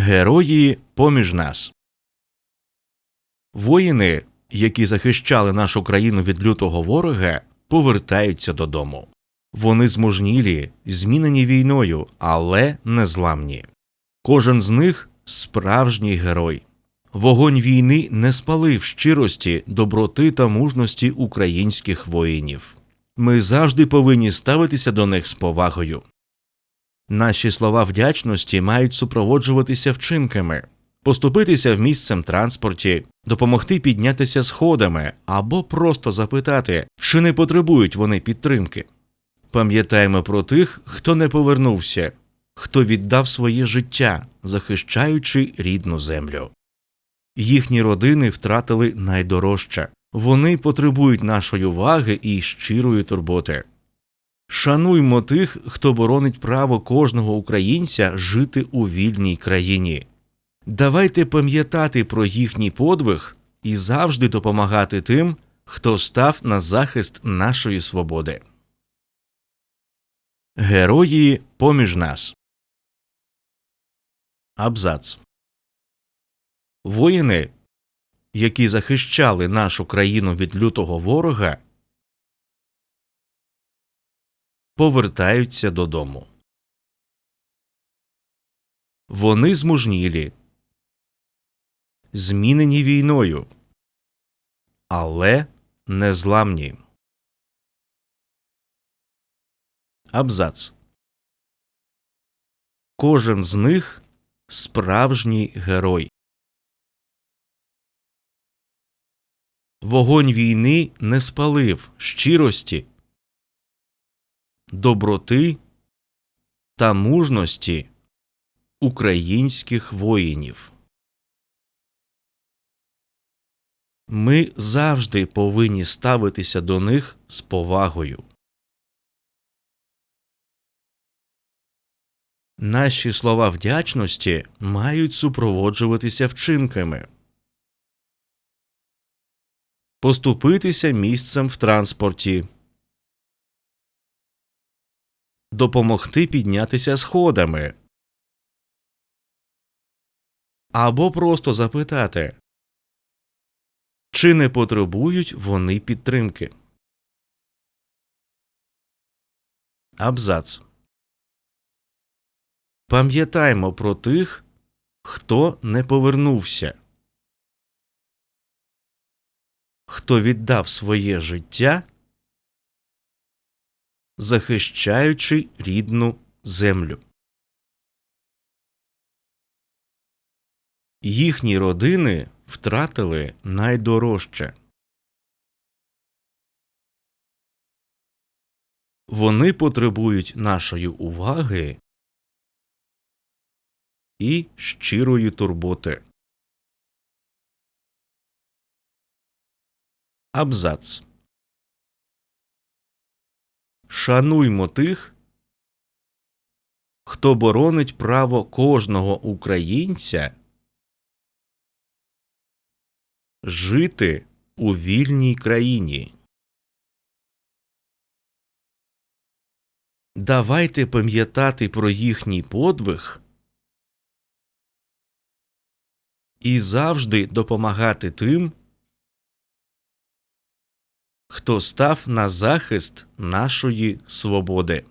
Герої поміж нас. Воїни, які захищали нашу країну від лютого ворога, повертаються додому. Вони змужнілі, змінені війною, але незламні. Кожен з них справжній герой. Вогонь війни не спалив щирості, доброти та мужності українських воїнів. Ми завжди повинні ставитися до них з повагою. Наші слова вдячності мають супроводжуватися вчинками, поступитися в місцем транспорті, допомогти піднятися сходами або просто запитати, чи не потребують вони підтримки. Пам'ятаємо про тих, хто не повернувся, хто віддав своє життя, захищаючи рідну землю. Їхні родини втратили найдорожче. Вони потребують нашої уваги і щирої турботи. Шануймо тих, хто боронить право кожного українця жити у вільній країні. Давайте пам'ятати про їхній подвиг і завжди допомагати тим, хто став на захист нашої свободи. Герої поміж нас. Абзац. Воїни, які захищали нашу країну від лютого ворога, повертаються додому. Вони змужнілі, змінені війною, але незламні. Абзац. Кожен з них справжній герой. Вогонь війни не спалив щирості, доброти та мужності українських воїнів. Ми завжди повинні ставитися до них з повагою. Наші слова вдячності мають супроводжуватися вчинками. Поступитися місцем в транспорті. Допомогти піднятися сходами. Або просто запитати, чи не потребують вони підтримки. Абзац. Пам'ятаймо про тих, хто не повернувся, хто віддав своє життя, захищаючи рідну землю. Їхні родини втратили найдорожче. Вони потребують нашої уваги і щирої турботи. Абзац. Шануймо тих, хто боронить право кожного українця жити у вільній країні. Давайте пам'ятати про їхній подвиг і завжди допомагати тим, хто став на захист нашої свободи.